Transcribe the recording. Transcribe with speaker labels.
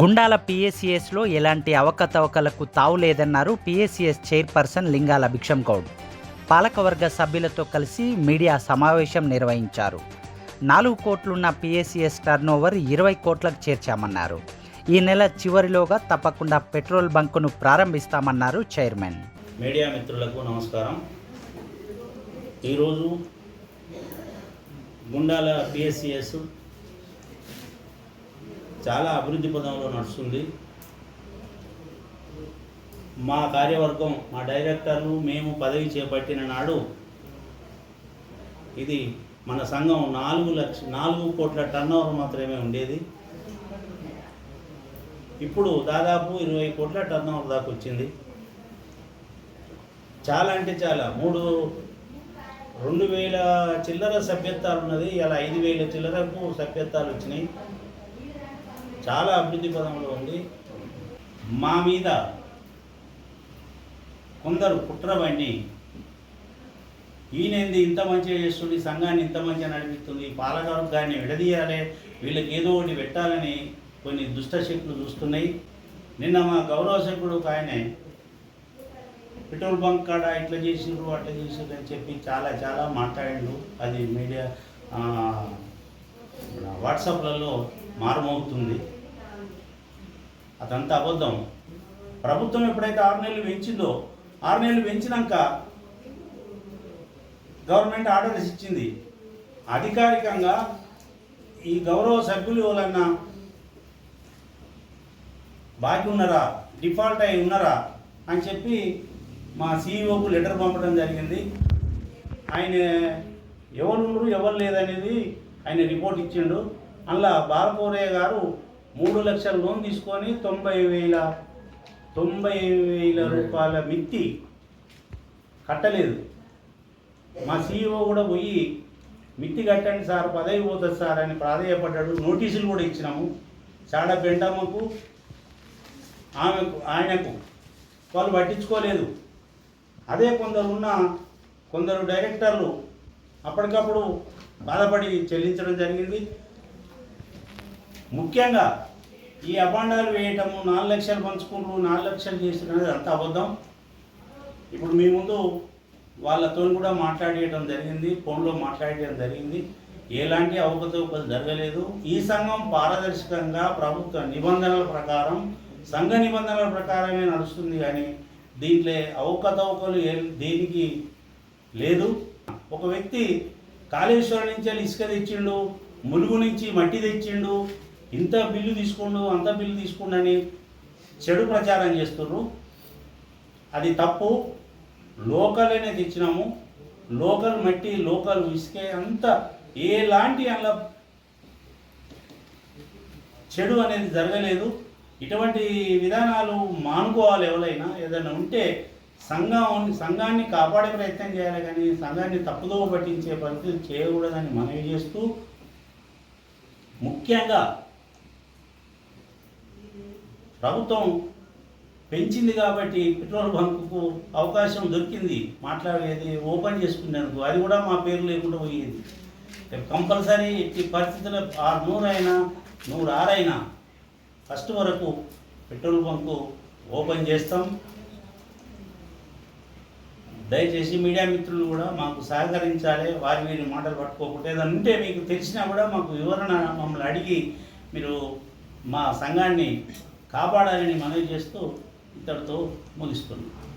Speaker 1: గుండాల పిఎస్సిఎస్లో ఎలాంటి అవకతవకలకు తావు లేదన్నారు పిఎస్సిఎస్ చైర్పర్సన్ లింగాల భిక్షం గౌడ్ పాలకవర్గ సభ్యులతో కలిసి మీడియా సమావేశం నిర్వహించారు. నాలుగు కోట్లున్న పిఎస్సిఎస్ టర్నోవర్ ఇరవై కోట్లకు చేర్చామన్నారు. ఈ నెల చివరిలోగా తప్పకుండా పెట్రోల్ బంకును ప్రారంభిస్తామన్నారు చైర్మన్.
Speaker 2: మీడియా మిత్రులకు నమస్కారం. ఈరోజు గుండాల పిఎస్సిఎస్ చాలా అభివృద్ధి పదంలో నడుస్తుంది. మా కార్యవర్గం మా డైరెక్టర్లు మేము పదవి చేపట్టిన నాడు ఇది మన సంఘం నాలుగు లక్ష నాలుగు కోట్ల టర్నోవర్ మాత్రమే ఉండేది. ఇప్పుడు దాదాపు ఇరవై కోట్ల టర్నోవర్ దాకా వచ్చింది. చాలా అంటే చాలా. మూడు రెండు వేల చిల్లర సభ్యత్వాలు ఉన్నది. ఇలా ఐదు వేల చిల్లరకు సభ్యత్వాలు వచ్చినాయి. చాలా అభివృద్ధి పదంలో ఉంది. మా మీద కొందరు కుట్రబండి ఈయనేంది ఇంత మంచిగా చేస్తుంది సంఘాన్ని ఇంత మంచిగా నడిపిస్తుంది పాలకవర్గాన్ని విడదీయాలి వీళ్ళకి ఏదో ఒకటి పెట్టాలని కొన్ని దుష్ట శక్తులు చూస్తున్నాయి. నిన్న మా గౌరవ సభ్యుడు ఒక ఆయనే పెట్రోల్ బంక్ కాడ ఇట్లా చేసిండ్రు అట్లా చేసిండ్రు అని చెప్పి చాలా చాలా మాట్లాడిండు. అది మీడియా వాట్సాప్లలో మారుమవుతుంది. అదంతా అబద్ధం. ప్రభుత్వం ఎప్పుడైతే ఆరు నెలలు పెంచిందో ఆరు నెలలు పెంచినాక గవర్నమెంట్ ఆర్డర్స్ ఇచ్చింది. అధికారికంగా ఈ గౌరవ సభ్యులు ఎవరన్నా బాకీ ఉన్నారా? డిఫాల్ట్ అయి ఉన్నారా? అని చెప్పి మా సీఈఓకు లెటర్ పంపడం జరిగింది. ఆయన ఎవరు ఎవరు లేదనేది ఆయన రిపోర్ట్ ఇచ్చిండు. అందులో బాలపూరయ్య గారు మూడు లక్షల లోన్ తీసుకొని తొంభై వేల తొంభై వేల రూపాయల మిత్తి కట్టలేదు. మా సీఈఓ కూడా పోయి మిత్తి కట్టండి సార్ పదవి పోతుంది సార్ అని ప్రాధేయపడ్డాడు. నోటీసులు కూడా ఇచ్చినాము. చాడ పెండమ్మకు ఆమెకు ఆయనకు. వాళ్ళు పట్టించుకోలేదు. అదే కొందరు ఉన్న కొందరు డైరెక్టర్లు అప్పటికప్పుడు బాధపడి చెల్లించడం జరిగింది. ముఖ్యంగా ఈ అబాండాలు వేయటము నాలుగు లక్షలు పంచుకుంటూ నాలుగు లక్షలు చేస్తున్నది అంత అబద్ధం. ఇప్పుడు మీ ముందు వాళ్ళతో కూడా మాట్లాడేయడం జరిగింది ఫోన్లో మాట్లాడేయడం జరిగింది. ఎలాంటి అవకతవకలు జరగలేదు. ఈ సంఘం పారదర్శకంగా ప్రభుత్వ నిబంధనల ప్రకారం సంఘ నిబంధనల ప్రకారమే నడుస్తుంది కానీ దీంట్లో అవకతవకలు ఏ దేనికి లేదు. ఒక వ్యక్తి కాళేశ్వరం నుంచి ఇసుక తెచ్చిండు ములుగు నుంచి మట్టి తెచ్చిండు ఇంత బిల్లు తీసుకోండు అంత బిల్లు తీసుకోండి అని చెడు ప్రచారం చేస్తున్నారు అది తప్పు. లోకల్ అనేది ఇచ్చినాము లోకల్ మట్టి లోకల్ ఇసుకే అంత ఎలాంటి అలా చెడు అనేది జరగలేదు. ఇటువంటి విధానాలు మానుకోవాలి ఎవరైనా. ఏదైనా ఉంటే సంఘం సంఘాన్ని కాపాడే ప్రయత్నం చేయాలి కానీ సంఘాన్ని తప్పుదోవ పట్టించే పరిస్థితి చేయకూడదని మనవి చేస్తూ ముఖ్యంగా ప్రభుత్వం పెంచింది కాబట్టి పెట్రోల్ బంకుకు అవకాశం దొరికింది. మాట్లాడేది ఓపెన్ చేసుకునేందుకు. అది కూడా మా పేరు లేకుండా పోయింది. కంపల్సరీ ఎట్టి పరిస్థితుల్లో ఆరు నూరైనా నూరు ఆరైనా ఫస్ట్ వరకు పెట్రోల్ బంకు ఓపెన్ చేస్తాం. దయచేసి మీడియా మిత్రులు కూడా మాకు సహకరించాలి. వారి వీరి మాటలు పట్టుకోకుండా ఏదైనా ఉంటే మీకు తెలిసినా కూడా మాకు వివరణ మమ్మల్ని అడిగి మీరు మా సంఘాన్ని కాపాడాలని మనవి చేస్తూ ఇతడితో ముగిస్తున్నాను.